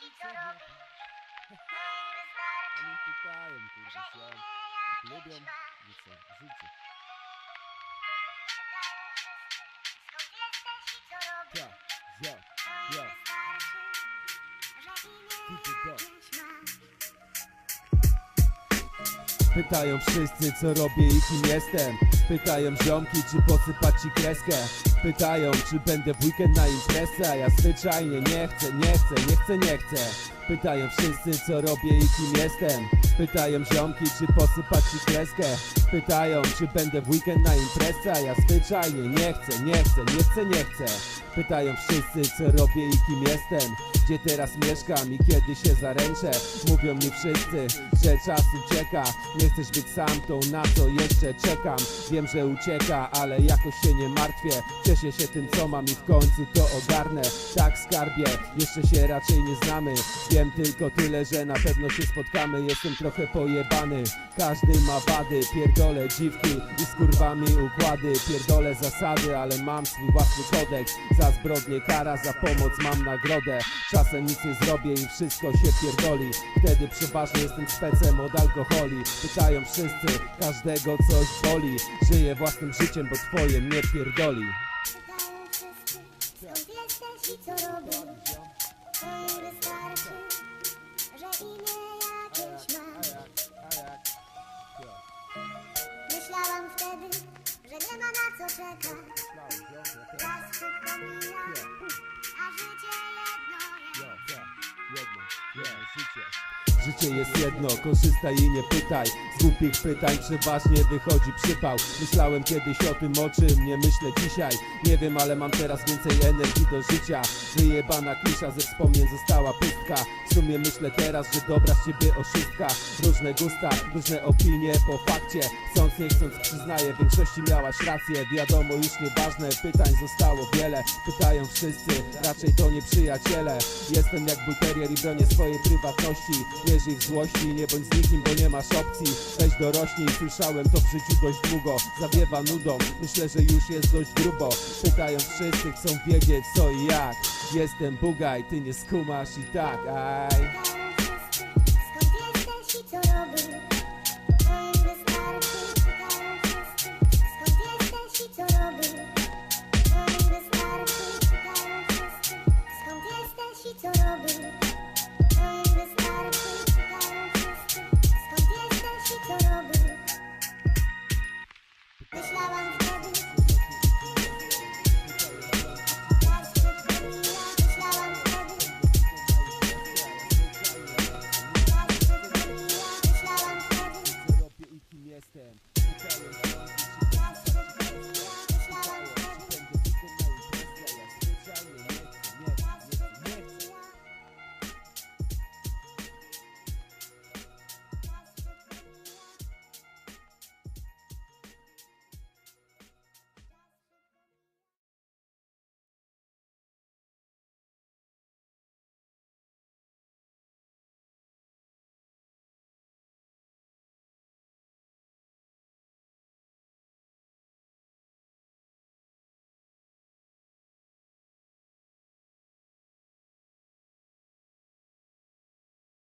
i co wystarczy, Oni pytają, kurde, się, imię jak lubią, i co, życie. Co? Ja, ja, ja. Pytają wszyscy co robię i kim jestem Pytają ziomki czy posypać ci kreskę. Pytają czy będę w weekend na imprezę A ja zwyczajnie nie chcę, nie chcę, nie chcę, nie chcę. Pytają wszyscy co robię i kim jestem. Pytają ziomki czy posypać ci kreskę. Pytają czy będę w weekend na imprezę A ja zwyczajnie nie chcę, nie chcę, nie chcę, nie chcę. Pytają wszyscy co robię i kim jestem Gdzie teraz mieszkam i kiedy się zaręczę. Mówią mi wszyscy, że czas ucieka. Nie chcesz być sam, to na co jeszcze czekam. Wiem, że ucieka, ale jakoś się nie martwię. Cieszę się tym co mam i w końcu to ogarnę. Tak skarbie, jeszcze się raczej nie znamy. Wiem tylko tyle, że na pewno się spotkamy. Jestem trochę pojebany. Każdy ma wady, pierdolę dziwki i z kurwami układy. Pierdolę zasady, ale mam swój własny kodeks. Za zbrodnie kara, za pomoc mam nagrodę Czasem nic nie zrobię i wszystko się pierdoli. Wtedy przeważnie jestem specem od alkoholi. Pytają wszyscy, każdego coś boli. Żyję własnym życiem, bo twoje mnie pierdoli. Pytają wszyscy, skąd i co Myślałam wtedy, że nie ma na co czekać. Życie jest jedno, korzystaj i nie pytaj. Z głupich pytań przeważnie wychodzi przypał. Myślałem kiedyś o tym, o czym nie myślę dzisiaj. Nie wiem, ale mam teraz więcej energii do życia. Wyjebana klisza ze wspomnień została pustka. W sumie myślę teraz, że dobra z ciebie oszustka. Różne gusta, różne opinie po fakcie. Chcąc nie chcąc przyznaję, w większości miałaś rację. Wiadomo już nieważne, pytań zostało wiele. Pytają wszyscy, raczej to nie przyjaciele. Jestem jak bulterier i bronię swojej prywatności. Nie żyj w złości, nie bądź z nikim, bo nie masz opcji. Weź dorośnij, słyszałem to w życiu dość długo. Zawiewa nudą, myślę, że już jest dość grubo. Pytają wszyscy, chcą wiedzieć co i jak. Jestem Bugaj, ty nie skumasz i tak, aj 10.